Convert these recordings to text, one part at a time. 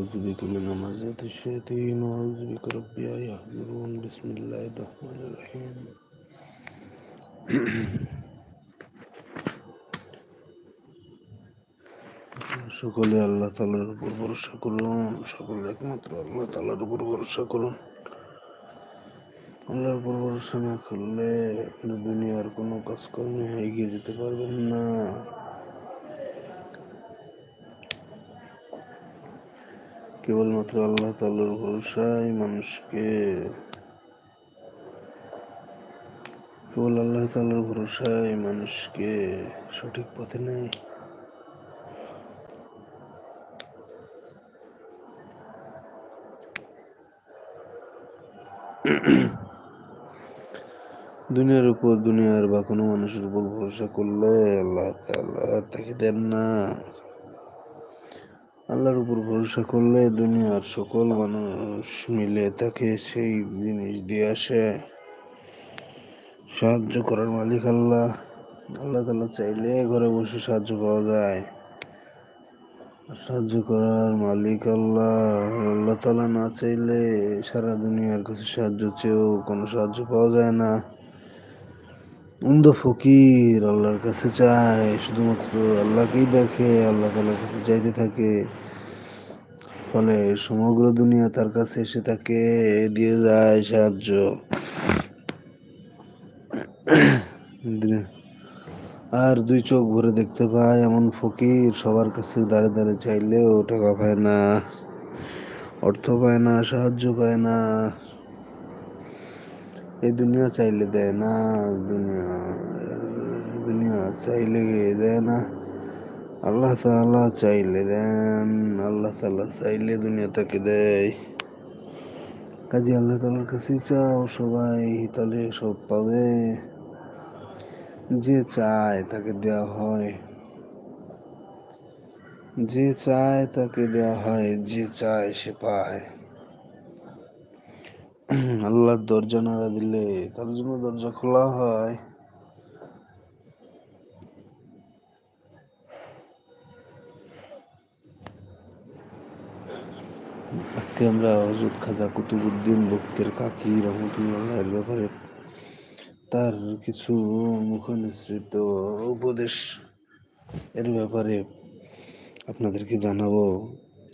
وأعوذ بك من همزات الشياطين وأعوذ بك ربي أن يحضرون بسم الله الرحمن الرحيم সকলে আল্লাহ তালার উপর ভরসা করুন সকলে একমাত্র আল্লাহ তালার উপর ভরসা করুন আল্লাহর উপর ভরসা না করলে আপনি দুনিয়ার কোনো কাজকর্মে এগিয়ে যেতে পারবেন না কেবলমাত্র আল্লাহ তালার ভরসায় মানুষকে কেবল আল্লাহ তালার ভরসায় মানুষকে সঠিক পথে নেয়। দুনিয়ার উপর দুনিয়ার বা কোনো মানুষের উপর ভরসা করলে আল্লাহ তাআলা তাকে দেন না। আল্লাহর উপর ভরসা করলে দুনিয়ার সকল মানুষ মিলে তাকে সেই জিনিস দিয়ে আসে। সাহায্য করার মালিক আল্লাহ। আল্লাহ তালা চাইলে ঘরে বসে সাহায্য পাওয়া যায়। সাহায্য করার মালিক আল্লাহ। আল্লাহ তালা না চাইলে সারা দুনিয়ার কাছে সাহায্য চেয়েও কোনো সাহায্য পাওয়া যায় না। অন্ধ ফকির, আল্লাহর কাছে চায়, শুধুমাত্র আল্লাহকেই দেখে, আল্লাহ তালার কাছে চাইতে থাকে। ফলে সমগ্র দুনিয়া তার কাছে এসে তাকে দিয়ে যায় সাহায্য। আর দুই চোখ ভরে দেখতে পায়, এমন ফকির সবার কাছে দাঁড়ে দাঁড়ে চাইলেও টাকা পায় না, অর্থ পায় না, সাহায্য পায় না। এই দুনিয়া চাইলে দেয় না, দুনিয়া দুনিয়া চাইলে দেয় না। আল্লাহ তাআলা চাইলে দেন, আল্লাহ তাআলা চাইলে দুনিয়া তাকে দেয়। কাজে আল্লাহ তাআলার কাছে চাও, সবাই তাহলে সব পাবে। যে চায় তাকে দেওয়া হয়। যে চায় তাকে দেওয়া হয়, যে চায় সে পায়। আল্লাহর দরজা নাড়া দিলে তার জন্য দরজা খোলা হয়। আজকে আমরা হজরত খাজা কুতুবুদ্দিন বক্তের কাকি রহমতুল্লাহ এর ব্যাপারে তার কিছু মুখনিসৃত উপদেশ এর ব্যাপারে আপনাদেরকে জানাব।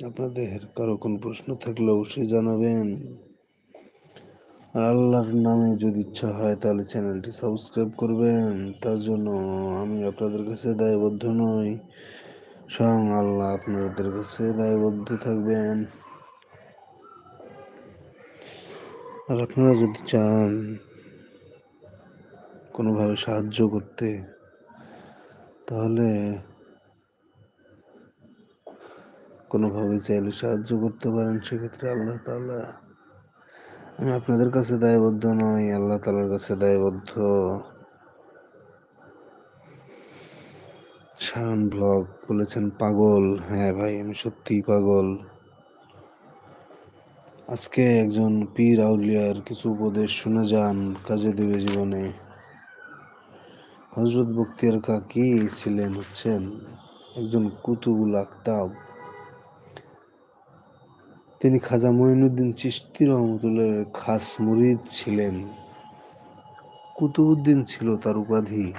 আপনাদের কারও কোন প্রশ্ন থাকলে অবশ্যই জানাবেন। আর আল্লাহর নামে যদি ইচ্ছা হয় তাহলে চ্যানেলটি সাবস্ক্রাইব করবেন। তার জন্য আমি আপনাদের কাছে দায়বদ্ধ নই। স্বয়ং আল্লাহ আপনাদের কাছে দায়বদ্ধ থাকবেন। আর আপনারা যদি চান কোনোভাবে সাহায্য করতে, তাহলে কোনোভাবে চাইলে সাহায্য করতে পারেন। সেক্ষেত্রে আল্লাহ তাআলা আমি আপনাদের কাছে দায়বদ্ধ নই, আল্লাহ তালার কাছে দায়বদ্ধ। শান ব্লগ বলেছেন পাগল। হ্যাঁ ভাই, আমি সত্যিই পাগল। আজকে একজন পীর আউলিয়ার কিছু উপদেশ শুনে যান কাজে দেবে জীবনে। হজরত বক্তিয়ার কাকি ছিলেন হচ্ছেন একজন কুতুবুল আক্তাব তিনি খাজা মঈনুদ্দিন চিস্তি রহমতুল্লাহ খাস মুরিদ ছিলেন। কুতুবুদ্দিন ছিল তার উপাধি।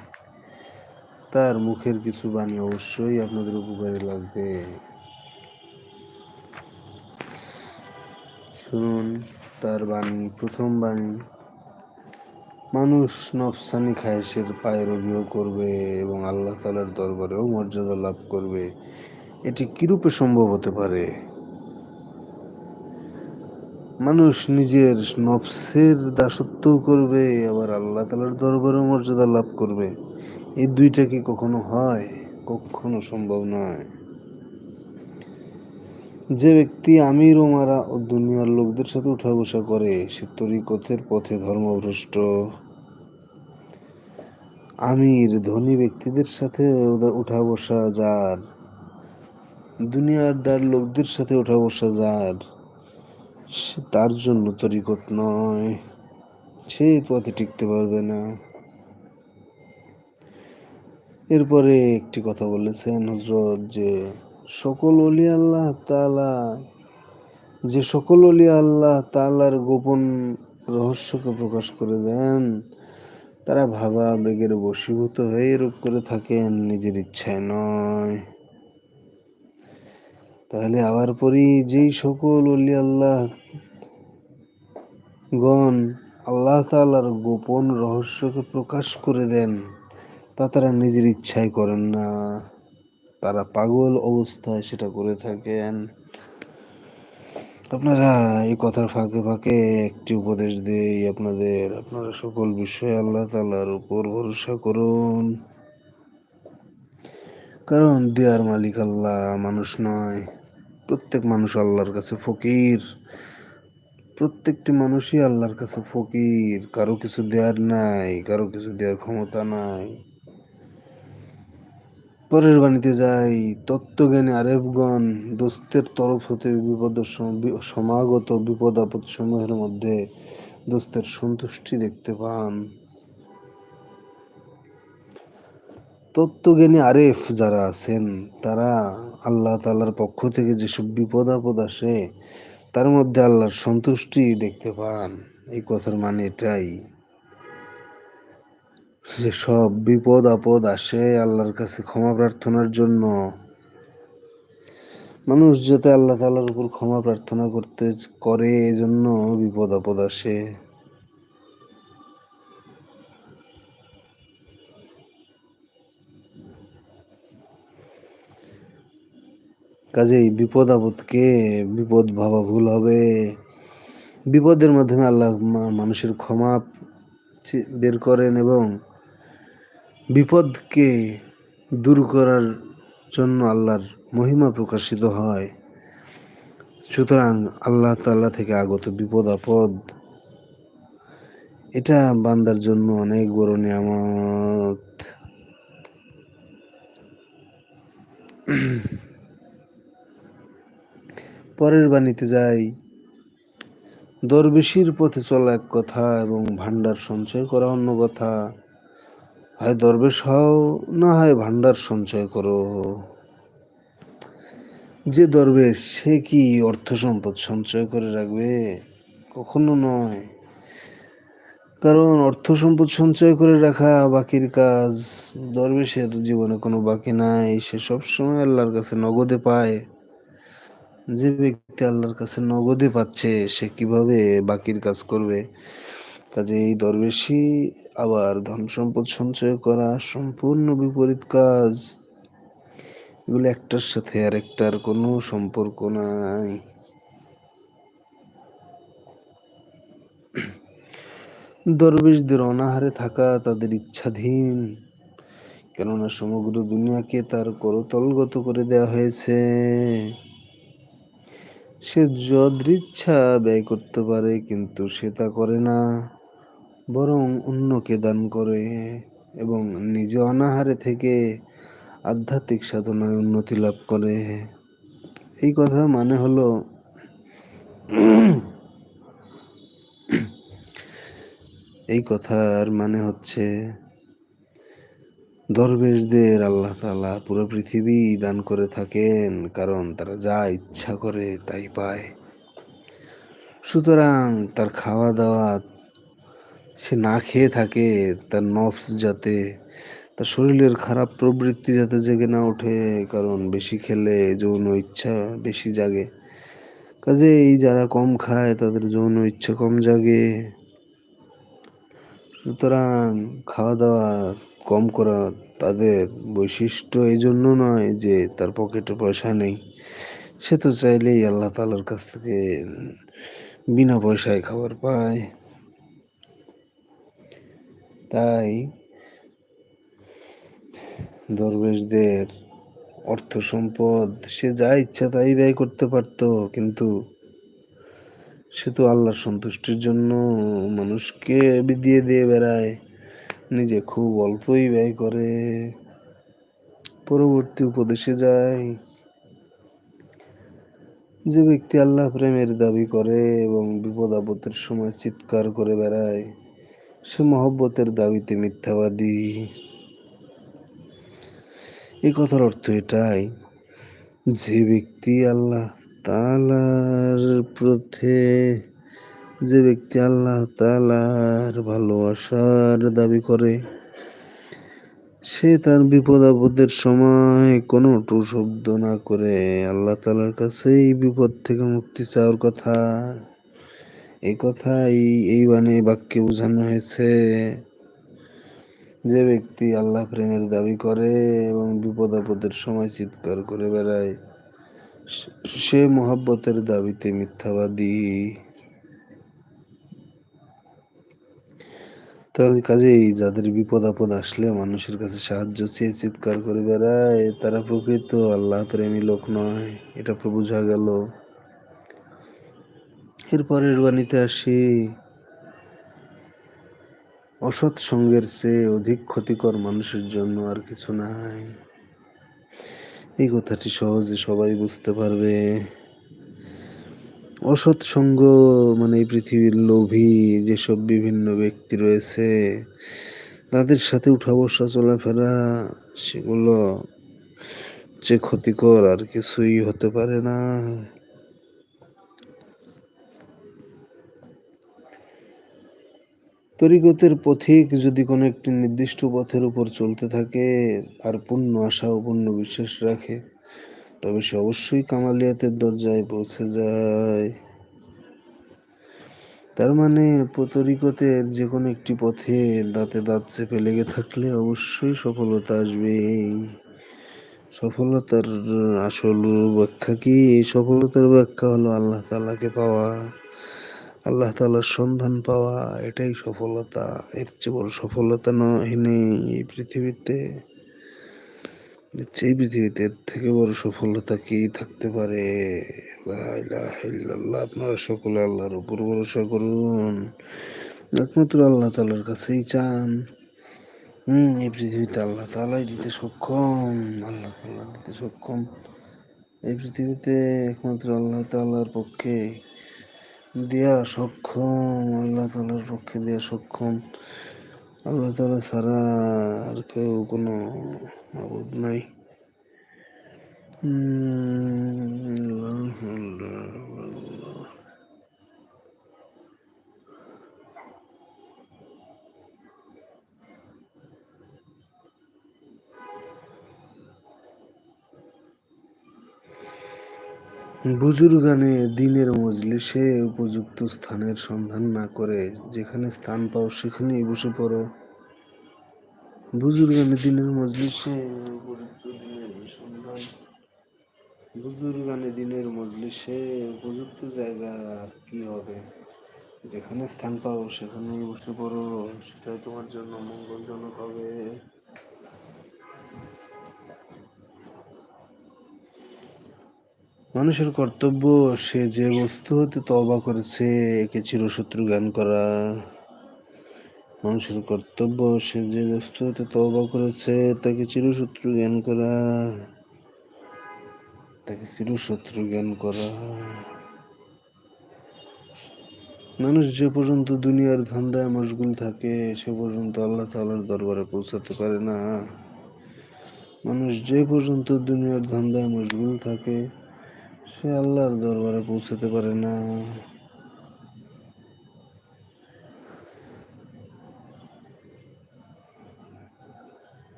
তার মুখের কিছু বাণী অবশ্যই আপনাদের উপকারে লাগবে। শুনুন, তার বাণী, প্রথম বাণী, মানুষ নফসানি খায়েশের পায়ের অভিযোগ করবে এবং আল্লাহ তালার দরবারেও মর্যাদা লাভ করবে। এটি কিরূপে সম্ভব হতে পারে? মানুষ নিজের নফসের দাসত্ব করবে, আবার আল্লাহ তালার দরবারেও মর্যাদা লাভ করবে। এই দুইটা কি কখনো হয়? কখনো সম্ভব নয়। যে ব্যক্তি আমির ও মারা ও দুনিয়ার লোকদের সাথে উঠা বসা করে, সে তরিকথের পথে ধর্মভ্রষ্ট। আমির ধনী ব্যক্তিদের সাথে উঠা বসা যার। দুনিয়ার দার লোকদের সাথে উঠা বসা যার। সে তার জন্য তরিকত নয়। সে পথে টিকতে পারবে না। এরপরে একটি কথা বলেছেন হজরত যে, সকল অলি আল্লাহ তালা যে সকল অলি আল্লাহ তালার গোপন রহস্যকে প্রকাশ করে দেন, তারা ভাবা বেগের বশীভূত হয়ে এরূপ করে থাকেন, নিজের ইচ্ছায় নয়। তাহলে আবার পরি যেই সকল অলি আল্লাহ গণ, আল্লাহ তালার গোপন রহস্যকে প্রকাশ করে দেন, তা তারা নিজের ইচ্ছায় করেন না। তারা পাগল অবস্থায় সেটা করে থাকেন। আপনারা এই কথার ফাঁকে ফাঁকে একটি উপদেশ দেই আপনাদের। আপনারা সকল বিষয়ে আল্লাহ তালার উপর ভরসা করুন। কারণ দেয়ার মালিক আল্লাহ মানুষ নয়। প্রত্যেক মানুষ আল্লাহর কাছে ফকির। প্রত্যেকটি মানুষই আল্লাহর কাছে ফকির। কারও কিছু দেওয়ার নাই, কারও কিছু দেওয়ার ক্ষমতা নাই। পরের বাণীতে যাই, তত্ত্বজ্ঞানী আরেফগণ দোস্তের তরফ হতে বিপদ সমাগত বিপদ আপদ সমূহের মধ্যে দোস্তের সন্তুষ্টি দেখতে পান। তত্ত্বজ্ঞানী আরেফ যারা আছেন, তারা আল্লাহ তালার পক্ষ থেকে যেসব বিপদ আপদ আসে, তার মধ্যে আল্লাহর সন্তুষ্টি দেখতে পান। এই কথার মানে এটাই। যে সব বিপদ আপদ আসে আল্লাহর কাছে ক্ষমা প্রার্থনার জন্য। মানুষ যাতে আল্লাহ তালার উপর ক্ষমা প্রার্থনা করতে করে, এজন্য বিপদ আপদ আসে। কাজেই বিপদ আপদকে বিপদ ভাবা ভুল হবে। বিপদের মাধ্যমে আল্লাহ মানুষের ক্ষমা বের করেন এবং বিপদকে দূর করার জন্য আল্লাহর মহিমা প্রকাশিত হয়। সুতরাং আল্লাহ তাল্লাহ থেকে আগত বিপদ আপদ, এটা বান্দার জন্য অনেক বড় নিয়ামত। পরের বাণীতে যাই। দরবেশির পথে চলা এক কথা এবং ভান্ডার সঞ্চয় করা অন্য কথা। হয় দরবেশ হও, না হয় ভান্ডার সঞ্চয় করো। যে দরবেশ, সে কি অর্থ সম্পদ সঞ্চয় করে রাখবে? কখনো নয়। কারণ অর্থ সম্পদ সঞ্চয় করে রাখা বাকির কাজ। দরবেশের জীবনে কোনো বাকি নাই, সে সবসময় আল্লাহর কাছে নগদে পায়। যে ব্যক্তি আল্লাহর কাছে নগদে পাচ্ছে, সে কীভাবে বাকির কাজ করবে? কাজে এই দরবেশি আবার ধন সম্পদ সঞ্চয় করা সম্পূর্ণ বিপরীত কাজ। এগুলো একটার সাথে আর একটার কোনো সম্পর্ক নাই। দরবেশদের অনাহারে থাকা তাদের ইচ্ছাধীন। কেননা সমগ্র দুনিয়াকে তার করতলগত করে দেওয়া হয়েছে। সে যদৃচ্ছা ব্যয় করতে পারে, কিন্তু সে তা করে না। বরং অন্যকে দান করে এবং নিজে অনাহারে থেকে আধ্যাত্মিক সাধনায় উন্নতি লাভ করে। এই কথার মানে হলো এই কথার মানে হচ্ছে দরবেশদের আল্লাহ তালা পুরো পৃথিবী দান করে থাকেন, কারণ তারা যা ইচ্ছা করে তাই পায়। সুতরাং তার খাওয়া দাওয়া সে না খেয়ে থাকে, তার নফস যাতে, তার শরীরের খারাপ প্রবৃত্তি যাতে জেগে না ওঠে, কারণ বেশি খেলে যৌন ইচ্ছা বেশি জাগে। কাজে এই যারা কম খায়, তাদের যৌন ইচ্ছা কম জাগে। সুতরাং খাওয়া দাওয়া কম করা তাদের বৈশিষ্ট্য এই জন্য নয় যে তার পকেটে পয়সা নেই। সে তো চাইলেই আল্লাহ তালার কাছ থেকে বিনা পয়সায় খাবার পায়। তাই দরবেশদের অর্থ সম্পদ, সে যা ইচ্ছা তাই ব্যয় করতে পারত, কিন্তু সে তো আল্লাহর সন্তুষ্টির জন্য মানুষকে দিয়ে দিয়ে বেড়ায়। নিজে খুব অল্পই ব্যয় করে। পরবর্তী উপদেশে যায় যে ব্যক্তি আল্লাহ প্রেমের দাবি করে এবং বিপদ আপদের সময় চিৎকার করে বেড়ায়, সে মহব্বতের দাবিতে মিথ্যাবাদী। এই কথার অর্থ এটাই, যে ব্যক্তি আল্লাহ তালার পথে যে ব্যক্তি আল্লাহ তালার ভালোবাসার দাবি করে, সে তার বিপদ আপদের সময় কোনো টু শব্দ না করে আল্লাহ তালার কাছেই বিপদ থেকে মুক্তি চাওয়ার কথা। এই কথাই এই বাণী বাক্যে বোঝানো হয়েছে, যে ব্যক্তি আল্লাহ প্রেমের দাবি করে এবং বিপদ আপদের সময় চিৎকার করে বেড়ায় সে মোহাব্বতের দাবিতে মিথ্যাবাদী। তাহলে কাজেই যাদের বিপদ আপদ আসলে মানুষের কাছে সাহায্য চেয়ে চিৎকার করে বেড়ায়, তারা প্রকৃত আল্লাহ প্রেমী লোক নয়। এটা তো বোঝা গেল। এরপরের বাণীতে আসি, অসৎ সঙ্গের চেয়ে অধিক ক্ষতিকর মানুষের জন্য আর কিছু নাই। এই কথাটি সহজে সবাই বুঝতে পারবে। অসৎ সঙ্গ মানে এই পৃথিবীর লোভী যেসব বিভিন্ন ব্যক্তি রয়েছে, তাদের সাথে উঠা বসা চলাফেরা, সেগুলো যে ক্ষতিকর আর কিছুই হতে পারে না। তরিকতের পথিক যদি কোনো একটি নির্দিষ্ট পথের উপর চলতে থাকে, আর পূর্ণ আশা ও পূর্ণ বিশ্বাস রাখে তবে সে অবশ্যই কামালিয়াতের দরজায় পৌঁছে যায়। তার মানে তরিকতের যে কোনো একটি পথে দাঁতে দাঁত চেপে লেগে থাকলে অবশ্যই সফলতা আসবে। সফলতার আসল ব্যাখ্যা কি? এই সফলতার ব্যাখ্যা হলো আল্লাহ তালাকে পাওয়া, আল্লাহ তালার সন্ধান পাওয়া, এটাই সফলতা। এর চেয়ে বড় সফলতা নয়, নেই এই পৃথিবীতে। এই পৃথিবীতে, এর থেকে বড় সফলতা কি থাকতে পারে? আপনারা সকলে আল্লাহর উপর ভরসা করুন। একমাত্র আল্লাহ তালার কাছেই চান। হম, এই পৃথিবীতে আল্লাহ তালাই দিতে সক্ষম, আল্লাহ তাল্লাহ দিতে সক্ষম। এই পৃথিবীতে একমাত্র আল্লাহ তাল্লার পক্ষে দেয়া সক্ষম, আল্লাহ তালার পক্ষে দেয়া সক্ষম। আল্লাহ তালা ছাড়া আর কেউ কোনো আবদ নাই। বুজুর্গানে দিনের মজলিসে উপযুক্ত স্থানের সন্ধান না করে যেখানে স্থান পাও সেখানেই বসে পড়ো। বুজুর্গানে দিনের মজলিসে উপযুক্ত দিনের সন্ধান। বুজুর্গানে দিনের মজলিসে উপযুক্ত জায়গা আর কি হবে? যেখানে স্থান পাও সেখানেই বসে পড়ো। সেটাই তোমার জন্য মঙ্গলজনক হবে। মানুষের কর্তব্য সে যে বস্তু হতে তবা করেছে, একে চিরশত্রু জ্ঞান করা। মানুষের কর্তব্য সে যে বস্তু হতে তবা করেছে, তাকে চিরশত্রু জ্ঞান করা। তাকে চিরশত্রু জ্ঞান করা। মানুষ যে পর্যন্ত দুনিয়ার ধান্দায় মশগুল থাকে, সে পর্যন্ত আল্লাহ তালার দরবারে পৌঁছাতে পারে না। মানুষ যে পর্যন্ত দুনিয়ার ধান্দায় মশগুল থাকে সে আল্লাহর দরবারে পৌঁছাতে পারে না।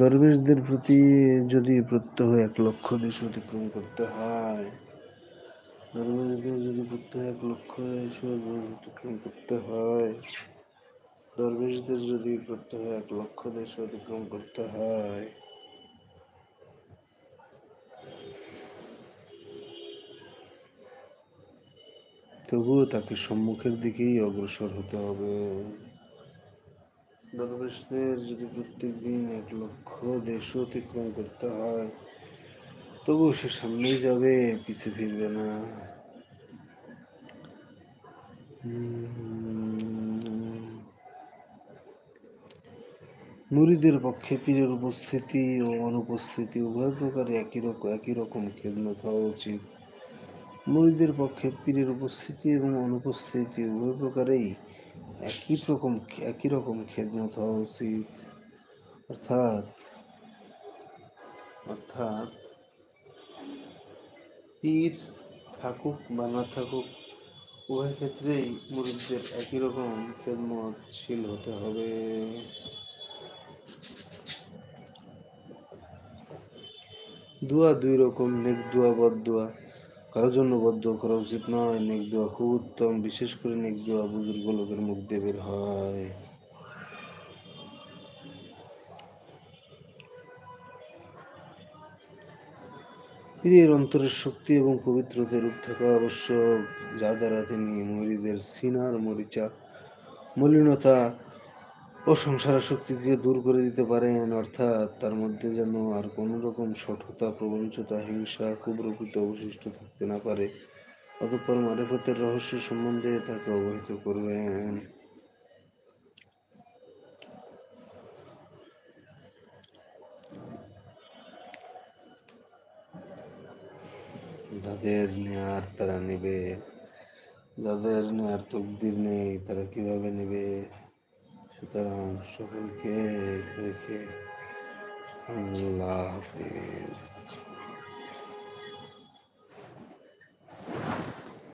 দরবেশদের প্রতি যদি প্রত্যহ এক লক্ষ দেশ অতিক্রম করতে হয়, দরবেশদের যদি প্রত্যহ এক লক্ষ দেশ অতিক্রম করতে হয় দরবেশদের যদি প্রত্যহ এক লক্ষ দেশ অতিক্রম করতে হয়। তবুও তাকে সম্মুখের দিকেই অগ্রসর হতে হবে। দরবেশদের যদি প্রত্যেক দিন এক লক্ষ দেশ অতিক্রম করতে হয়, তবুও সে সামনেই যাবে, পিছে ফিরবে না। মুরিদের পক্ষে পীরের উপস্থিতি ও অনুপস্থিতি উভয় প্রকারে একই রকম একই রকম খেদমত হওয়া উচিত। মুরিদের পক্ষে পীরের উপস্থিতি এবং অনুপস্থিতি উভয় প্রকারেই একই রকম একই রকম খেদমত হওয়া উচিত। অর্থাৎ অর্থাৎ পীর থাকুক বা না থাকুক, উভয় ক্ষেত্রেই মুরিদদের একই রকম খেদমতশীল হতে হবে। দোয়া দুই রকম, নেক দোয়া, বদ দোয়া। কারোর জন্য বদ দোয়া করা উচিত নয়, নেক দোয়া খুব উত্তম, বিশেষ করে নেক দোয়া বুজুর্গ লোকের মুখ দিয়ে হয়। পীরের অন্তরের শক্তি এবং পবিত্রতার রূপ থাকা আবশ্যক যা দ্বারা তিনি মরিদের সিনার, মরিচা, মলিনতা ও সংসার শক্তি থেকে দূর করে দিতে পারেন অর্থাৎ তার মধ্যে যেন আর কোনো রকম সঠতা প্রবঞ্চতা, হিংসা কুপ্রকৃত অবশিষ্ট থাকতে না পারে। অতঃপর মারেফতের রহস্য সম্বন্ধে তাকে অবহিত করবেন। যাদের নেয়ার তারা নেবে, যাদের নেয়ার তকদির নেই তারা কীভাবে নেবে? সুতরাং সকলকে রেখে আল্লাহ হাফিজ।